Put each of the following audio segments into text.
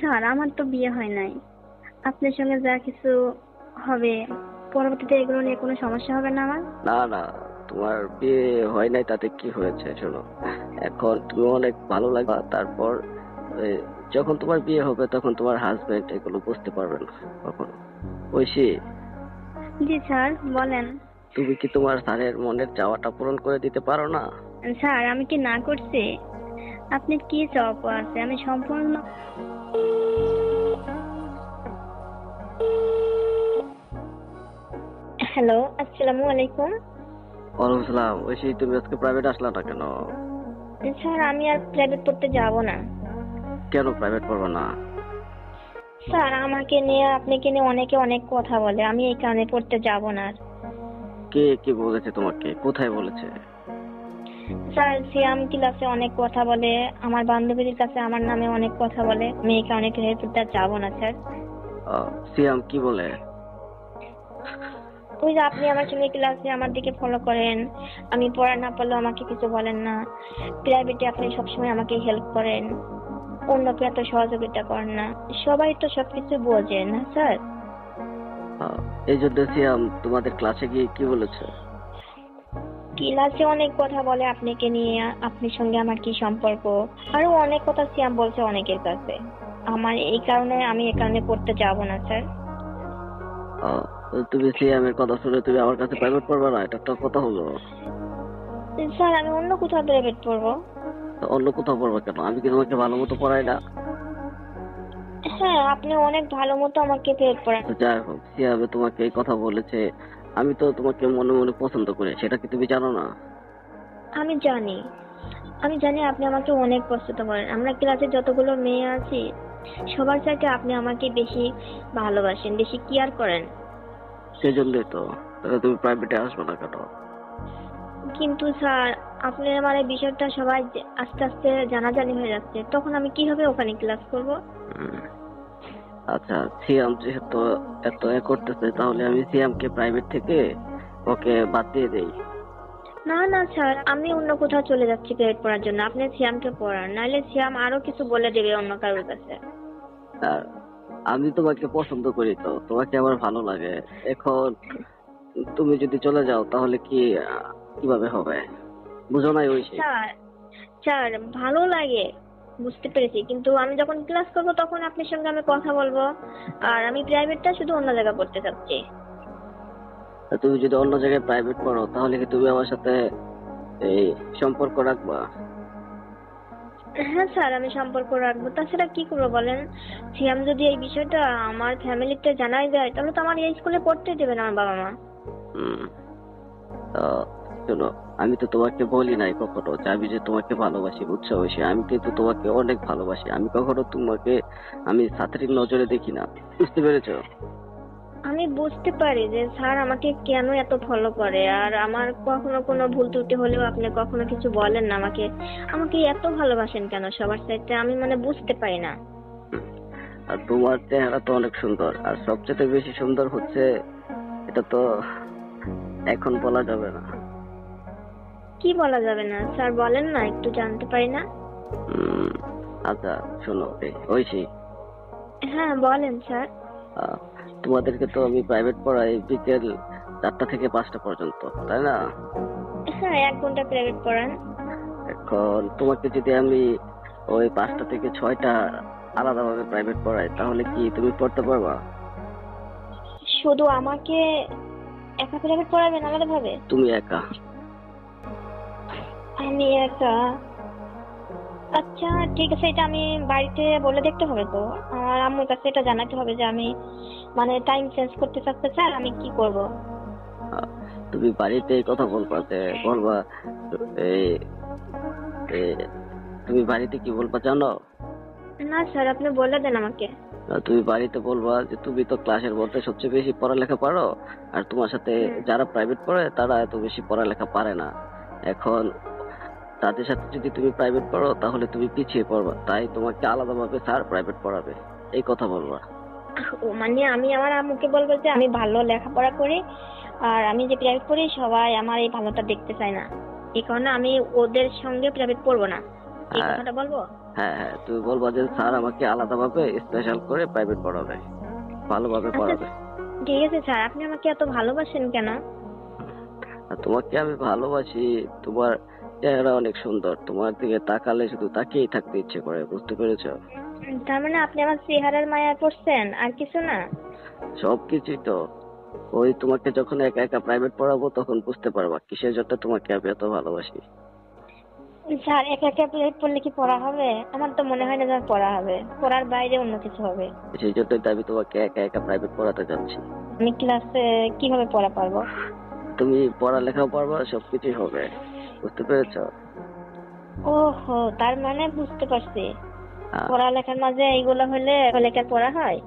Sir আমার তো বিয়ে হয় নাই। আপনার সঙ্গে যা কিছু হবে পরবর্তীতে এগুলো নিয়ে কোনো সমস্যা হবে না আমার? না না তোমার বিয়ে হয় নাই তাতে কি হয়েছে শোনো। এখন তুমি অনেক ভালো লাগবে তারপর যখন তোমার বিয়ে হবে তখন তোমার হাজবেন্ড এগুলো বুঝতে পারবে না কখনো। ঐশী। জি স্যার বলেন। তুমি কি তোমার স্যারের মনের চাওয়াটা পূরণ করে দিতে পারো না? স্যার আমি কি না করছি? আপনি কি চাপ আছে? আমি সম্পূর্ণ হ্যালো আসসালামু আলাইকুম। ওয়ালাইকুম সালাম। ঐশী তুমি আজকে প্রাইভেট আসলা না কেন? স্যার আমি আর প্রাইভেট পড়তে যাব না। কেন প্রাইভেট পড়বে না? স্যার আমাকে নিয়ে আপনাকে নিয়ে অনেকে অনেক কথা বলে। আমি এই কারণে পড়তে যাব না আর। কে কে বলেছে তোমাকে? কোথায় বলেছে? স্যার সিয়াম ক্লাসে অনেক কথা বলে? আমার বান্ধবীদের কাছে আমার নামে অনেক কথা বলে। এই কারণে প্রাইভেট পড়তে যাব না স্যার। সিয়াম কি বলে? ওই যে আপনি আমার সঙ্গে ক্লাসে আমার দিকে ফলো করেন। আমি পড়া না পারলেও আমাকে কিছু বলেন না। প্রাইভেটে আপনি সবসময় আমাকে হেল্প করেন। অন্য অন্যকে এত সহযোগিতা করেন না। সবাই তো সবকিছু বোঝে না স্যার? এই জন্য সিয়াম তোমাদের ক্লাসে গিয়ে কি বলেছে? ক্লাসে অনেক কথা বলে আপনাকে নিয়ে আপনার সঙ্গে আমার কি সম্পর্ক? আরও অনেক কথা সিয়াম বলছে অনেকের কাছে। আমার এই কারণে আমি এই কারণে পড়তে যাব না স্যার। তুমি সিয়ামের কথা শুনে তুমি আমার কাছে প্রাইভেট পড়বে না? এটা একটা কথা হলো। স্যার আমি অন্য কোথাও প্রাইভেট পড়ব? অন্য কোথাও পড়বে কেন? আমি কি তোমাকে ভালো মতো পড়াই না? হ্যাঁ আপনি অনেক ভালো মতো আমাকে প্রাইভেট পড়ান। যাই হোক সিয়ামে তোমাকে এই কথা বলেছে। আমি তো তোমাকে মনে মনে পছন্দ করি সেটা কি তুমি জানো না? আমি জানি। আমি জানি আপনি আমাকে অনেক পছন্দ করেন। আমরা ক্লাসে যতগুলো মেয়ে আছি সবার চাইতে আপনি আমাকে বেশি ভালোবাসেন বেশি কেয়ার করেন। সেই জন্যই তো। তাহলে তুমি প্রাইভেটে আসবে না কেন? কিন্তু স্যার আপনি আমার এই বিষয়টা সবাই আস্তে আস্তে জানাজানি হয়ে যাচ্ছে। তখন আমি কীভাবে ওখানে ক্লাস করব। আচ্ছা সিয়াম যেহেতু এত এ করতেছে তাহলে আমি সিয়ামকে প্রাইভেট থেকে ওকে বাদ দিয়ে দেই। না না স্যার আমি অন্য কোথাও চলে যাচ্ছি প্রাইভেট পড়ার জন্য। আপনি সিয়ামকে পড়ান নাহলে সিয়াম আরও কিছু বলে দেবে অন্য কারোর কাছে। আর আমি তোমাকে পছন্দ করি তো তোমাকে আমার ভালো লাগে। এখন তুমি যদি চলে যাও তাহলে কি কীভাবে হবে? বুঝো নাই ওই স্যার স্যার ভালো লাগে। বুঝতে পেরেছি। কিন্তু আমি যখন ক্লাস করব তখন আপনার সঙ্গে আমি কথা বলব। আর আমি প্রাইভেটটা শুধু অন্য জায়গায় পড়তে চাচ্ছি। তুমি যদি অন্য জায়গায় প্রাইভেট পড়ো তাহলে কি তুমি আমার সাথে এই সম্পর্ক রাখবা? হ্যাঁ স্যার আমি সম্পর্ক রাখব। তাছাড়া কি করব বলেন? সিয়াম যদি এই বিষয়টা আমার ফ্যামিলিতে জানাই যায় তাহলে তো আমার এই স্কুলে পড়তে দেবে না আমার বাবা মা। শোনো আমি তো তোমাকে বলি নাই কখনো যে আমি যে তোমাকে ভালোবাসি বুঝছ? ঐশী আমি কিন্তু তোমাকে অনেক ভালোবাসি। আমি কখনো তোমাকে আমি ছাত্রীর নজরে দেখি না। বুঝতে পেরেছ? আমি বুঝতে পারি যে স্যার আমাকে কেন এত ফলো করে আর আমার কখনো কোনো ভুল ত্রুটি হলেও আপনি কখনো কিছু বলেন না আমাকে। আমাকে এত ভালোবাসেন কেন? সবার সাথে আমি মানে বুঝতে পারি না। আর তোমার চেহারা তো অনেক সুন্দর আর সবচেয়ে বেশি সুন্দর হচ্ছে এটা তো এখন বলা যাবে না। কি বলা যাবে না? স্যার বলেন না একটু জানতে পারি না? আচ্ছা শোনো ঐশী হ্যাঁ বলেন স্যার। তোমাদেরকে তো আমি প্রাইভেট পড়াই বিকেল চারটা থেকে পাঁচটা পর্যন্ত তাই না? হ্যাঁ এক ঘণ্টা প্রাইভেট পড়ান। এখন তোমাকে যদি আমি ওই পাঁচটা থেকে ছয়টা আলাদাভাবে প্রাইভেট পড়াই তাহলে কি তুমি পড়তে পারবা? শুধু আমাকে একা প্রাইভেট পড়াবেন আলাদা ভাবে তুমি একা। আমি একা আচ্ছা ঠিক আছে এটা আমি বাড়িতে বলে দেখতে হবে তো। আমার আম্মুর কাছে এটা জানাতে হবে যে আমি মানে টাইম চেঞ্জ করতে চাচ্ছি স্যার আমি কি করব? তুমি বাড়িতে এই কথা বলবা যে বলবা এই, তুমি বাড়িতে কি বলবা জানো? না স্যার আপনি বলে দেন আমাকে। তুমি বাড়িতে বলবা যে তুমি তো ক্লাসের মধ্যে সবচেয়ে বেশি পড়ালেখা পারো আর তোমার সাথে যারা প্রাইভেট পড়ে তারা এত বেশি পড়ালেখা পারে না। এখন তাদের সাথে যদি তুমি প্রাইভেট পড়ো তাহলে তুমি পিছিয়ে পড়বা। তাই তোমাকে আলাদাভাবে স্যার প্রাইভেট পড়াবে। এই কথা বলবা। ও মানে আমি আমার আম্মুকে বলব যে আমি ভালো লেখাপড়া করি আর আমি যে প্রাইভেট পড়ি সবাই আমার এই ভালোটা দেখতে চায় না। এই কারণে আমি ওদের সঙ্গে প্রাইভেট পড়ব না। এই হ্যাঁ। কথাটা বলব? হ্যাঁ হ্যাঁ। তুমি বলবা যে স্যার আমাকে আলাদাভাবে স্পেশাল করে প্রাইভেট পড়াবে। ভালোভাবে আচ্ছা পড়াবে। ঠিক আছে স্যার আপনি আমাকে এত ভালোবাসেন কেন? তোমাকে আমি ভালোবাসি। তোমার চেহারা অনেক সুন্দর। তোমার দিকে তাকালে শুধু তাকিয়েই থাকতে ইচ্ছে করে বুঝতে পেরেছ? তার মানে আপনি আমার চেহারার মায়ায় পড়ছেন আর কিছু না? সব কিছুই তো। ওই তোমাকে যখন একা একা প্রাইভেট পড়াবো তখন বুঝতে পারবা কিসের জন্য তোমাকে আমি এত ভালোবাসি। স্যার একা একা প্রাইভেট পড়লে কি পড়া হবে? আমার তো মনে হয় না যে পড়া হবে। পড়ার বাইরে অন্য কিছু হবে। সেই জন্যই তো আমি তোমাকে একা একা প্রাইভেট পড়াতে যাচ্ছি। আমি ক্লাসে কীভাবে পড়া পারব? তুমি পড়ালেখাও পারবা সবকিছুই হবে। বুঝতে পেরেছ? ওহো তার মানে বুঝতে পারছি। আহ, পড়ালেখার মাঝে এইগুলো হলে লেখার পড়া হয়?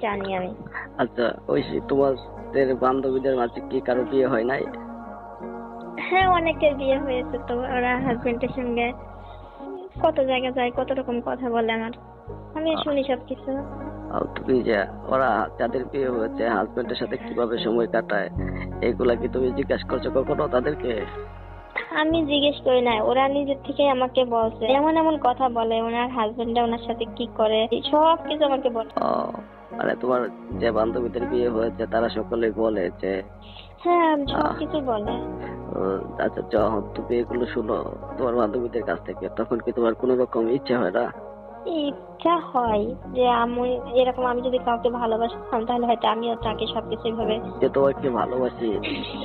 জানি আমি। আচ্ছা ওই তোমাদের বান্ধবীদের মাঝে কি কারও বিয়ে হয় নাই? হ্যাঁ অনেকের বিয়ে হয়েছে তো ওরা হাজবেন্ডের সঙ্গে কত জায়গা যায় কত রকম কথা বলে আমার। আমি শুনি সবকিছু। আর তুমি যে ওরা যাদের বিয়ে হয়েছে হাজবেন্ডের সাথে কীভাবে সময় কাটায় এগুলা কি তুমি জিজ্ঞাসা করছ কখনো তাদেরকে? আমি জিজ্ঞেস করি না ওরা নিজের থেকে আমাকে বলছে। এমন এমন কথা বলে ওনার হাজবেন্ডটা ওনার সাথে কি করে? সব কিছু আমাকে বলে। ও মানে তোমার যে বান্ধবীদের বিয়ে হয়েছে তারা সকলে বলে যে হ্যাঁ সব কিছু বলে। আচ্ছা যখন তুমি এগুলো শুনো তোমার বান্ধবীদের কাছ থেকে তখন কি তোমার কোনো রকম ইচ্ছা হয় না? ইচ্ছা হয় যে আমি এরকম আমি যদি কাউকে ভালোবাসতাম তাহলে হয়তো আমিও তাকে সবকিছু ভাবে যে তোমাকে ভালোবাসি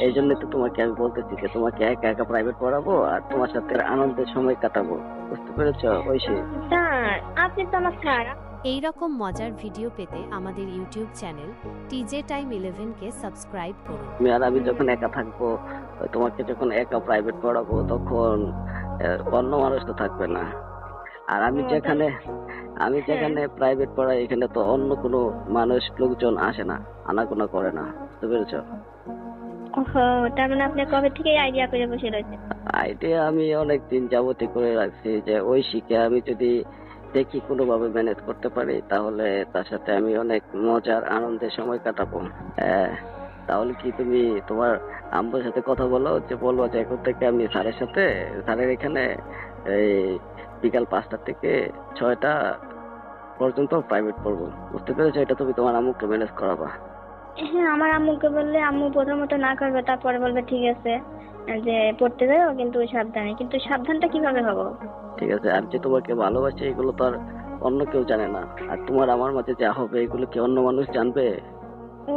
এই জন্য তো তোমাকে আমি বলতেছি যে তোমাকে একা একা প্রাইভেট পড়াবো আর তোমার সাথে আনন্দের সময় কাটাবো। বুঝতে পেরেছ ওই সে স্যার আপনি তো আমার স্যার। এই রকম মজার ভিডিও পেতে আমাদের ইউটিউব চ্যানেল টিজে টাইম ইলেভেনকে সাবস্ক্রাইব করুন। আর আমি যখন একা থাকব তোমাকে যখন একা প্রাইভেট পড়াবো তখন অন্য মানুষ তো থাকবে না। আর আমি যেখানে আমি যেখানে প্রাইভেট পড়াই এখানে তো অন্য কোনো মানুষ লোকজন আসে না আনাগোনা করে না বুঝতে পেরেছ? তার মানে আপনি কবে থেকে আইডিয়া করে বসে রয়েছেন? আইডিয়া আমি অনেক দিন যাবতই করে রাখছি যে ওই শিখে আমি যদি দেখি কোনোভাবে ম্যানেজ করতে পারি তাহলে তার সাথে আমি অনেক মজার আনন্দের সময় কাটাবো। হ্যাঁ, তাহলে কি তুমি তোমার আম্মুর সাথে কথা বলো যে বলব যে এখন থেকে আমি স্যারের সাথে স্যারের এখানে এই বিকাল পাঁচটা থেকে ছয়টা পর্যন্ত প্রাইভেট পড়ব। বুঝতে পেরেছ? এটা তুমি তোমার আম্মুকে ম্যানেজ করাবা। হ্যাঁ আমার আম্মুকে বললে আম্মু প্রথমত না করবে তারপরে বলবে ঠিক আছে যে পড়তে যাও কিন্তু সাবধানে। কিন্তু সাবধানটা কীভাবে হব? ঠিক আছে আর যে তোমাকে ভালোবাসে এগুলো তো আর অন্য কেউ জানে না। আর তোমার আমার মাঝে যা হবে এগুলো কি অন্য মানুষ জানবে? ও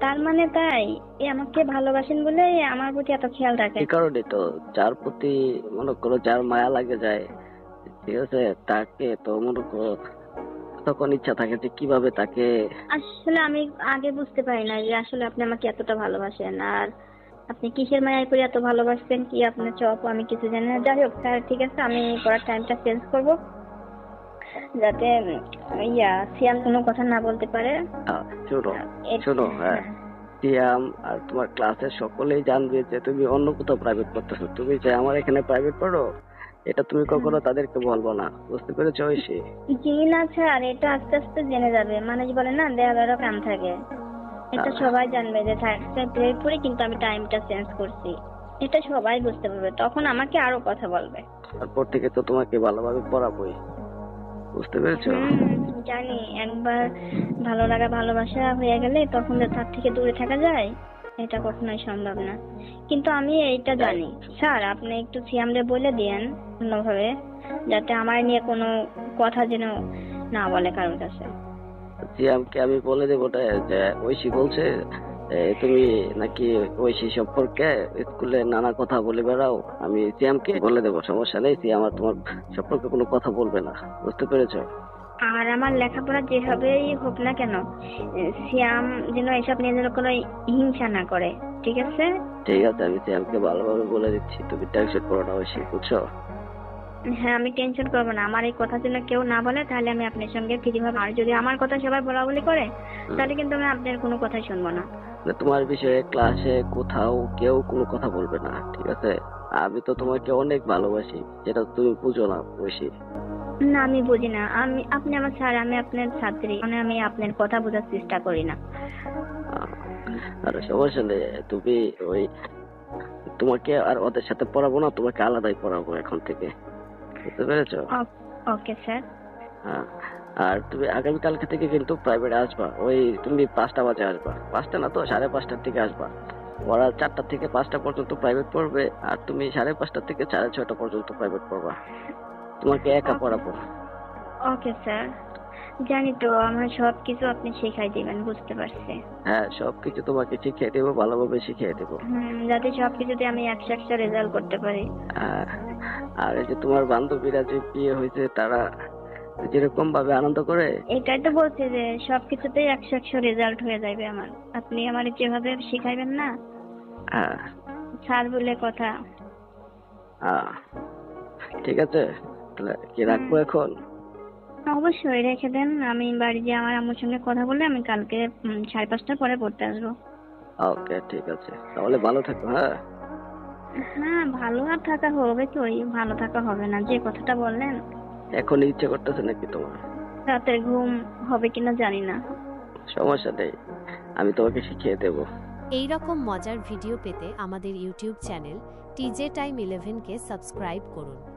তার মানে তাই? এ আমাকে ভালোবাসেন বলে আমার প্রতি এত খেয়াল রাখেন এই কারণে তো যার প্রতি মনে করো যার মায়া লাগে যায় ঠিক আছে? তাকে তো মনে করো। তখন ইচ্ছা থাকে যে কীভাবে তাকে আসলে আমি আগে বুঝতে পারি না যে আসলে আপনি আমাকে এতটা ভালোবাসেন। আর আপনি কিসের মায়ায় করে এত ভালোবাসবেন কি আপনার চপ? আমি কিছু জানি না। যাই হোক স্যার ঠিক আছে আমি পড়ার টাইমটা চেঞ্জ করব। যাতে ইয়া সিয়াম কোনো কথা না বলতে পারে। শোনো শোনো হ্যাঁ। সিয়াম আর তোমার ক্লাসের সকলেই জানবে যে তুমি অন্য কোথাও প্রাইভেট পড়তেছো। তুমি যে আমার এখানে প্রাইভেট পড়ো? এটা তুমি কখনো তাদেরকে বলব না। বুঝতে পেরেছ ঐশী? জি না স্যার এটা আস্তে আস্তে জেনে যাবে। মানুষ বলে না দেয়ালেরও কান থাকে। এটা সবাই জানবে যে প্রেয়ার পরে কিন্তু আমি টাইমটা চেঞ্জ করছি। এটা সবাই বুঝতে পারবে তখন আমাকে আরও কথা বলবে। তারপর থেকে তো তোমাকে ভালোভাবে পড়াবোই। বুঝতে পেরেছ? হুম, জানি। একবার ভালো লাগা ভালোবাসা হয়ে গেলে তখন তার থেকে দূরে থাকা যায়। এটা কখনোই সম্ভব না। কিন্তু আমি এইটা জানি। স্যার, আপনি একটু সিয়ামরে বলে দিয়েন অন্যভাবে, যাতে আমার নিয়ে কোনো কথা যেন না বলে কারোর কাছে। সিয়ামকে আমি বলে দেবো যে ঐশী বলছে তুমি নাকি ঐশী সম্পর্কে স্কুলে নানা কথা বলে বেড়াও। আমি সিয়ামকে বলে দেবো, সমস্যা নেই সিয়াম আর তোমার সম্পর্কে কোনো কথা বলবে না। বুঝতে পেরেছ? আর আমার লেখাপড়া যেভাবেই হোক না কেন এ, সিয়াম যেন এসব নিয়ে যেন কোনো হিংসা না করে ঠিক আছে? ঠিক আছে আমি সিয়ামকে ভালোভাবে বলে দিচ্ছি তুমি টেনশন করো না ঐশী বুঝছ? হ্যাঁ আমি টেনশন করব না। আমার এই কথা যেন কেউ না বলে তাহলে আমি আপনার সঙ্গে ফ্রি ভাবে আর যদি আমার কথা সবাই বলা বলি করে তাহলে কিন্তু আমি আপনার কোনো কথাই শুনব না। তোমার বিষয়ে ক্লাসে কোথাও কেউ কোনো কথা বলবে না ঠিক আছে? আমি তো তোমাকে অনেক ভালোবাসি যেটা তুমি বুঝো না ঐশী না আমি বুঝি না। আমি আপনি আমার স্যার আমি আপনার ছাত্রী। মানে আমি আপনার কথা বোঝার চেষ্টা করি না। আর সমস্যা নেই। তুমি ওই তোমাকে আর ওদের সাথে পড়াবো না তোমাকে আলাদাই পড়াবো এখন থেকে। বুঝতে পেরেছ? Okay sir. হ্যাঁ। আর তুমি আগামীকালকে থেকে কিন্তু প্রাইভেটে আসবা। ওই তুমি পাঁচটা বাজে আসবা। পাঁচটা না তো? সাড়ে পাঁচটার থেকে আসবা। ওরা চারটা থেকে পাঁচটা পর্যন্ত প্রাইভেট পড়বে আর তুমি সাড়ে পাঁচটা থেকে সাড়ে ছয়টা পর্যন্ত প্রাইভেট পড়বা। তোমাকে একা. পড়াবো। Okay sir. জানি তো আমার সব কিছু আপনি শেখাই দিবেন বুঝতে পারছি। হ্যাঁ সবকিছু তোমাকে শিখিয়ে দেবো ভালোভাবে শিখিয়ে দেবো। যাতে সব কিছুতে আমি একশো একশো রেজাল্ট করতে পারি। আর এই যে তোমার বান্ধবীরা যে বিয়ে হয়েছে তারা যেরকম ভাবে আনন্দ করে? এটাই তো বলছি যে সব কিছুতেই একশো একশো রেজাল্ট হয়ে যাবে আমার। আপনি আমার যেভাবে শিখাইবেন না? হ্যাঁ। স্যার বলে কথা। ঠিক আছে। তাহলে কি রাখব এখন? অবশ্যই রেখে দেন। আমি বাড়ি গিয়ে আমার আম্মুর সঙ্গে কথা বলে আমি কালকে উম, সাড়ে পাঁচটার পরে পড়তে আসব। ওকে ঠিক আছে। তাহলে ভালো থাকো হ্যাঁ? হ্যাঁ ভালো আর থাকা হবে ভালো থাকা হবে না। যে কথাটা বললেন। এখন ইচ্ছে করতেছে নাকি তোমার? রাতের ঘুম হবে কিনা জানি না। সমস্যা নেই আমি তোমাকে শিখিয়ে দেবো। এই রকম মজার ভিডিও পেতে আমাদের ইউটিউব চ্যানেল টিজে টাইম ইলেভেনকে সাবস্ক্রাইব করুন।